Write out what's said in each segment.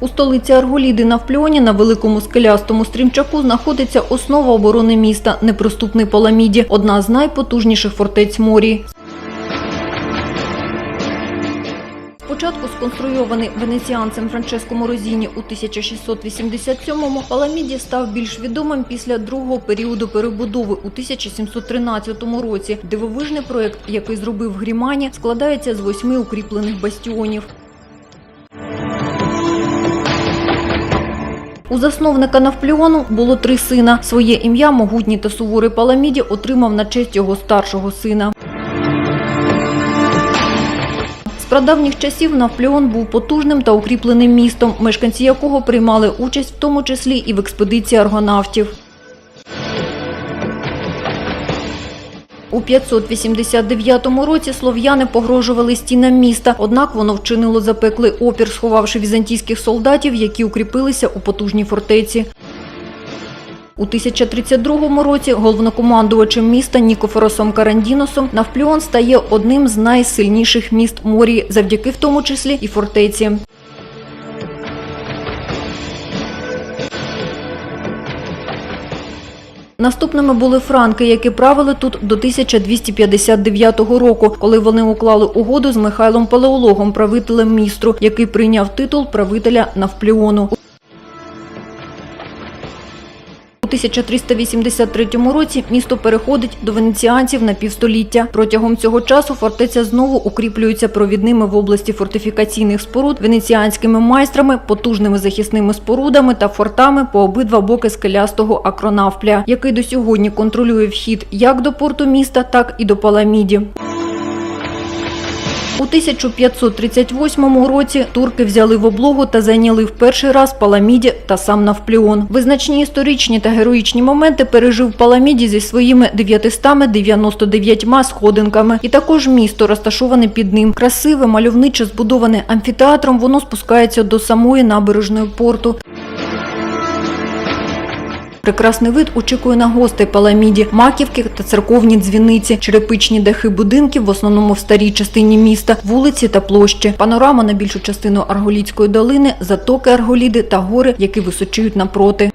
У столиці Арголіди на Впльоні на великому скелястому стрімчаку знаходиться основа оборони міста – неприступний Паламіді, одна з найпотужніших фортець Морії. Спочатку сконструйований венеціанцем Франческо Морозіні у 1687-му, Паламіді став більш відомим після другого періоду перебудови у 1713 році. Дивовижний проект, який зробив Грімані, складається з восьми укріплених бастіонів. У засновника Навпліону було три сина. Своє ім'я могутній та суворий Паламіді отримав на честь його старшого сина. З прадавніх часів Навплеон був потужним та укріпленим містом, мешканці якого приймали участь в тому числі і в експедиції аргонавтів. У 589 році слов'яни погрожували стінам міста, однак воно вчинило запеклий опір, сховавши візантійських солдатів, які укріпилися у потужній фортеці. У 1032 році головнокомандувачем міста Нікофоросом Карандіносом Навпліон стає одним з найсильніших міст Морії, завдяки в тому числі і фортеці. Наступними були франки, які правили тут до 1259 року, коли вони уклали угоду з Михайлом Палеологом, правителем містру, який прийняв титул правителя Навпліону. У 1383 році місто переходить до венеціанців на півстоліття. Протягом цього часу фортеця знову укріплюється провідними в області фортифікаційних споруд венеціанськими майстрами, потужними захисними спорудами та фортами по обидва боки скелястого акронавпля, який до сьогодні контролює вхід як до порту міста, так і до Паламіді. У 1538 році турки взяли в облогу та зайняли в перший раз Паламіді та сам Навпліон. Визначні історичні та героїчні моменти пережив Паламіді зі своїми 999 сходинками. І також місто розташоване під ним. Красиве, мальовниче, збудоване амфітеатром, воно спускається до самої набережної порту. Прекрасний вид очікує на гостей Паламіді, маківки та церковні дзвіниці, черепичні дахи будинків, в основному в старій частині міста, вулиці та площі, панорама на більшу частину Арголітської долини, затоки Арголіди та гори, які височують напроти.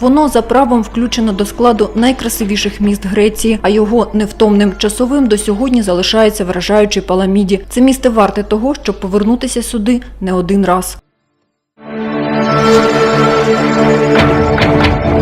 Воно за правом включено до складу найкрасивіших міст Греції, а його невтомним часовим до сьогодні залишається вражаючий Паламіді. Це місце варте того, щоб повернутися сюди не один раз. Thank you.